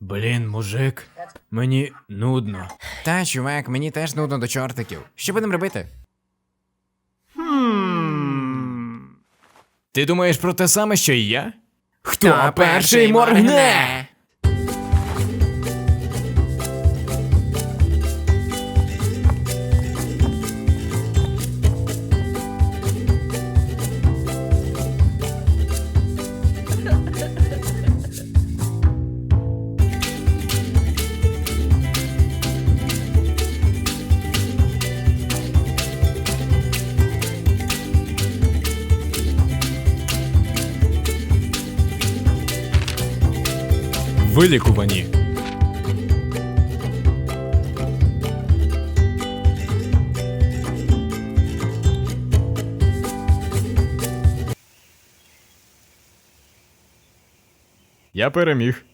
Блін, мужик, мені нудно. Та, чувак, мені теж нудно до чортиків. Що будемо робити? Ти думаєш про те саме, що і я? Хто перший моргне? Вилікувані. Я переміг.